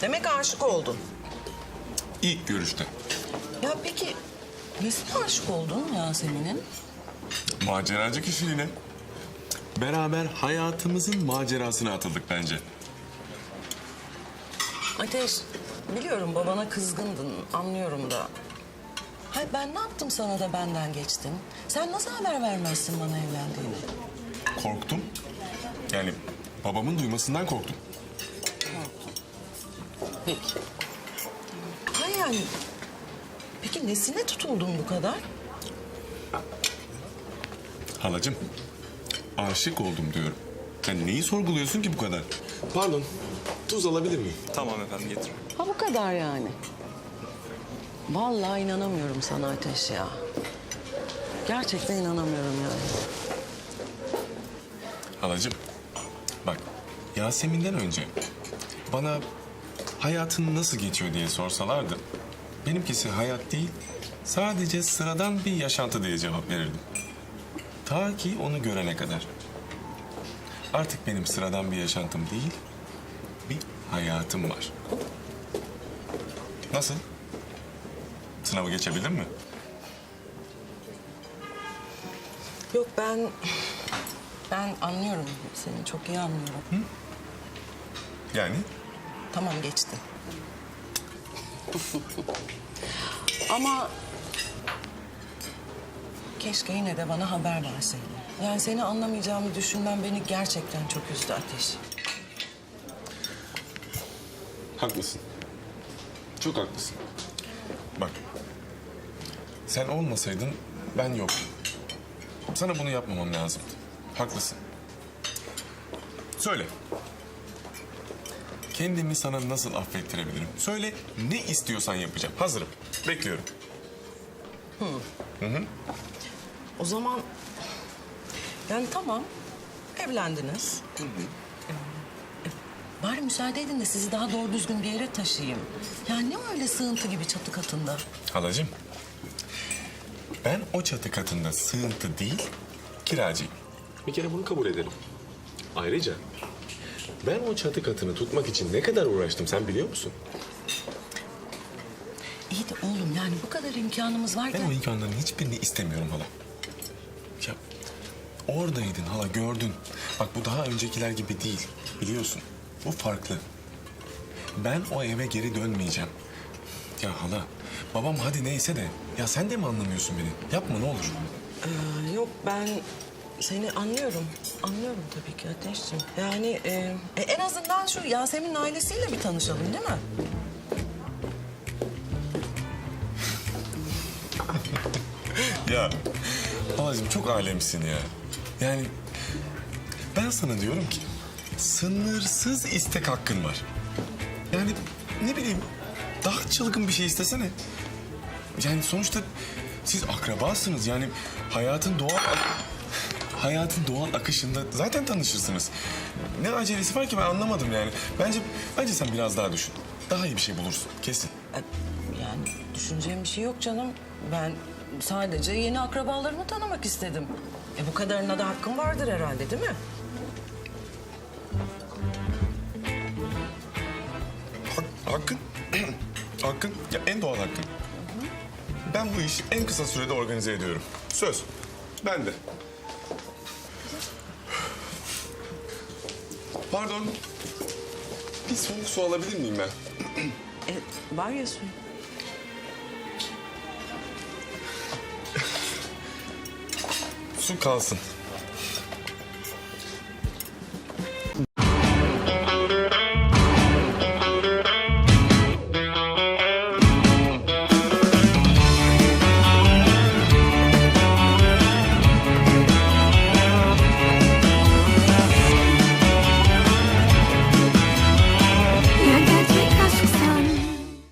Demek aşık oldun. İlk görüşte. Ya peki nesine aşık oldun Yasemin'in? Maceracı kişiliğine. Beraber hayatımızın macerasına atıldık bence. Ateş, biliyorum babana kızgındın, anlıyorum da. Hayır ben ne yaptım sana da benden geçtin? Sen nasıl haber vermezsin bana evlendiğini? Korktum. Yani babamın duymasından korktum. Peki. Hayır yani, peki nesine tutuldun bu kadar? Halacığım, aşık oldum diyorum. Sen neyi sorguluyorsun ki bu kadar? Pardon, tuz alabilir miyim? Tamam efendim getir. Ha bu kadar yani. Vallahi inanamıyorum sana Ateş ya. Gerçekten inanamıyorum yani. Halacığım, bak Yasemin'den önce bana hayatın nasıl geçiyor diye sorsalardı... ...benimkisi hayat değil, sadece sıradan bir yaşantı diye cevap verirdim. Ta ki onu görene kadar. Artık benim sıradan bir yaşantım değil, bir hayatım var. Nasıl? Sınavı geçebildin mi? Yok ben... Ben anlıyorum seni, çok iyi anlıyorum. Yani? Tamam geçti. Ama keşke yine de bana haber verseydin. Yani seni anlamayacağımı düşünmem beni gerçekten çok üzdü Ateş. Haklısın. Çok haklısın. Bak. Sen olmasaydın ben yoktum. Sana bunu yapmamam lazımdı. Haklısın. Söyle. Kendimi sana nasıl affettirebilirim? Söyle ne istiyorsan yapacağım. Hazırım. Bekliyorum. O zaman yani tamam evlendiniz. Ee, Bari müsaade edin de sizi daha doğru düzgün bir yere taşıyayım. Yani ne öyle sığıntı gibi çatı katında? Halacığım. Ben o çatı katında sığıntı değil, kiracıyım. Bir kere bunu kabul edelim. Ayrıca ben o çatı katını tutmak için ne kadar uğraştım sen biliyor musun? İyi de oğlum yani bu kadar imkanımız Ben varken... o imkanların hiçbirini istemiyorum hala. Ya oradaydın hala gördün. Bak bu daha öncekiler gibi değil. Biliyorsun. Bu farklı. Ben o eve geri dönmeyeceğim. Ya hala babam hadi neyse de ya sen de mi anlamıyorsun beni? Yapma ne olur. Ee, yok ben seni anlıyorum. Anlıyorum tabii ki Ateşciğim. Yani e, e, en azından şu Yasemin'in ailesiyle bir tanışalım değil mi? Ya halacığım çok alemsin ya. Yani ben sana diyorum ki sınırsız istek hakkın var. Yani ne bileyim daha çılgın bir şey istesene. Yani sonuçta siz akrabasınız yani hayatın doğal hayatın doğal akışında zaten tanışırsınız. Ne acelesi var ki ben anlamadım yani. Bence bence sen biraz daha düşün. Daha iyi bir şey bulursun kesin. E, Yani düşüneceğim bir şey yok canım. Ben sadece yeni akrabalarımı tanımak istedim. E bu kadarına da hakkım vardır herhalde değil mi? Hak- hakkın. hakkın. Ya en doğal hakkın. Ben bu işi en kısa sürede organize ediyorum. Söz. Ben de. Pardon. Bir soğuk su alabilir miyim ben? E, var ya su. Su kalsın.